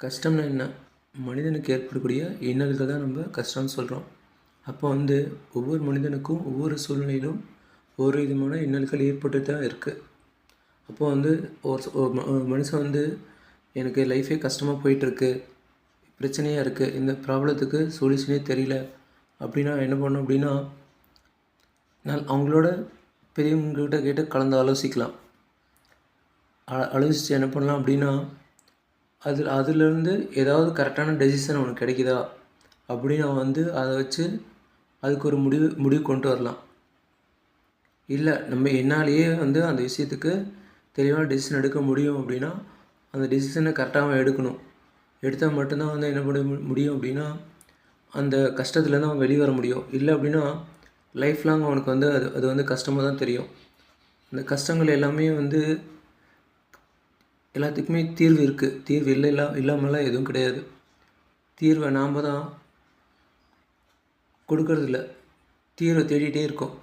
கஷ்டம்னா என்ன? மனிதனுக்கு ஏற்படக்கூடிய இன்னல்கள் தான் நம்ம கஷ்டம்னு சொல்கிறோம் அப்போ வந்து ஒவ்வொரு மனிதனுக்கும் ஒவ்வொரு சூழ்நிலையிலும் ஒவ்வொரு விதமான இன்னல்கள் ஏற்பட்டு தான் இருக்குது அப்போ வந்து ஒரு மனுஷன் வந்து எனக்கு லைஃபே கஷ்டமாக போயிட்டுருக்கு பிரச்சனையாக இருக்குது இந்த ப்ராப்ளத்துக்கு சொல்யூஷனே தெரியல அப்படின்னா என்ன பண்ணோம் அப்படின்னா நான் அவங்களோட பெரியவங்ககிட்ட கேட்டு கலந்து ஆலோசிக்கலாம். ஆலோசித்து என்ன பண்ணலாம் அப்படின்னா அது அதுலேருந்து ஏதாவது கரெக்டான டெசிஷன் அவனுக்கு கிடைக்குதா? அப்படின்னு அவன் வந்து அதை வச்சு அதுக்கு ஒரு முடிவு முடிவு கொண்டு வரலாம். இல்லை நம்ம என்னாலேயே வந்து அந்த விஷயத்துக்கு தெளிவான டெசிஷன் எடுக்க முடியும் அப்படின்னா அந்த டெசிஷனை கரெக்டாக அவன் எடுக்கணும். எடுத்தால் மட்டும்தான் வந்து என்ன பண்ண முடியும் அப்படின்னா அந்த கஷ்டத்துலேருந்து அவன் வெளியே வர முடியும். இல்லை அப்படின்னா லைஃப் லாங் அவனுக்கு வந்து அது அது வந்து கஷ்டமாக தான் தெரியும். அந்த கஷ்டங்கள் எல்லாமே வந்து எல்லாத்துக்குமே தீர்வு இருக்குது தீர்வு இல்லை இல்லை இல்லாமலாம் எதுவும் கிடையாது. தீர்வை நாம் தான் கொடுக்கறதில்ல. தீர்வை தேடிகிட்டே இருக்கோம்.